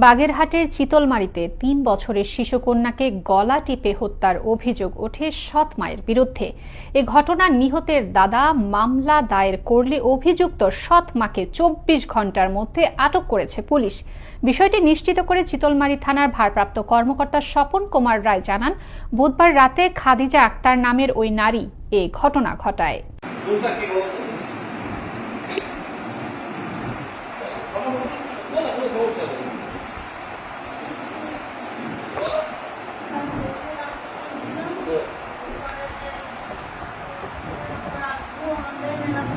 বাগেরহাটের চিতলমারিতে তিন বছরের শিশুকন্যাকে গলা টিপে হত্যার অভিযোগ ওঠে সৎ মায়ের বিরুদ্ধে এ ঘটনা নিহতের দাদা মামলা দায়ের করলে অভিযুক্ত সৎ মাকে চব্বিশ ঘণ্টার মধ্যে আটক করেছে পুলিশ বিষয়টি নিশ্চিত করে চিতলমারি থানার ভারপ্রাপ্ত কর্মকর্তা স্বপন কুমার রায় জানান বুধবার রাতে খাদিজা আক্তার নামের ওই নারী এ ঘটনা ঘটায় কোনটা কি বলতো বলো কোনো সমস্যা নেই